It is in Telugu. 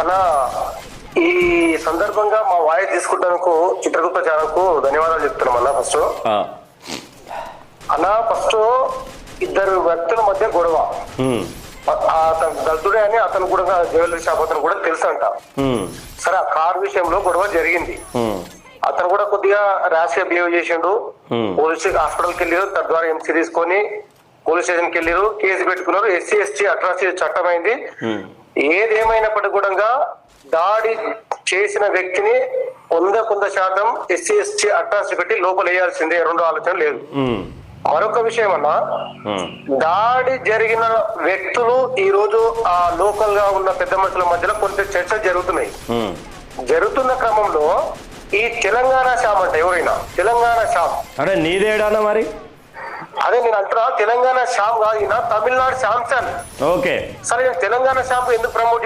అలా ఈ సందర్భంగా మా వాయిస్ తీసుకుంటానికి చిత్రగుప్త ఛానల్కు ధన్యవాదాలు చెప్తున్నాం అన్న ఫస్ట్ అన్న ఫస్ట్ ఇద్దరు వ్యక్తుల మధ్య గొడవ. దళితుడే అని అతను కూడా జ్యువెలరీ షాప్ అతను కూడా తెలుసు అంట సరే ఆ కార్ విషయంలో గొడవ జరిగింది. అతను కూడా కొద్దిగా ర్యాష్గా బిహేవ్ చేసిండు. పోలీస్ హాస్పిటల్కి వెళ్ళారు తద్వారా ఎంసీ తీసుకొని పోలీస్ స్టేషన్కి వెళ్ళారు కేసు పెట్టుకున్నారు. ఎస్సీ ఎస్టీ అట్రాసిటీ చట్టం అయింది ఏదేమైనప్పటికీ కూడా దాడి చేసిన వ్యక్తిని వంద కొంద శాతం ఎస్సీ ఎస్టీ అట్రాసిటీ పెట్టి లోపల వేయాల్సిందే రెండో ఆలోచన లేదు. మరొక విషయం అన్నా దాడి జరిగిన వ్యక్తులు ఈ రోజు ఆ లోకల్గా ఉన్న పెద్ద మనుషుల మధ్యలో కొంత చర్చలు జరుగుతున్నాయి. జరుగుతున్న క్రమంలో ఈ తెలంగాణ షాప్ అంట ఎవరైనా? తెలంగాణ షాప్ అరే నీదేడానా మరి? అదే నేను అంటున్నా తెలంగాణ షాప్ కాదు ఈయన తమిళనాడు శాంసన్ ఓకే. సరే నేను తెలంగాణ షాప్ ఎందుకు ప్రమోట్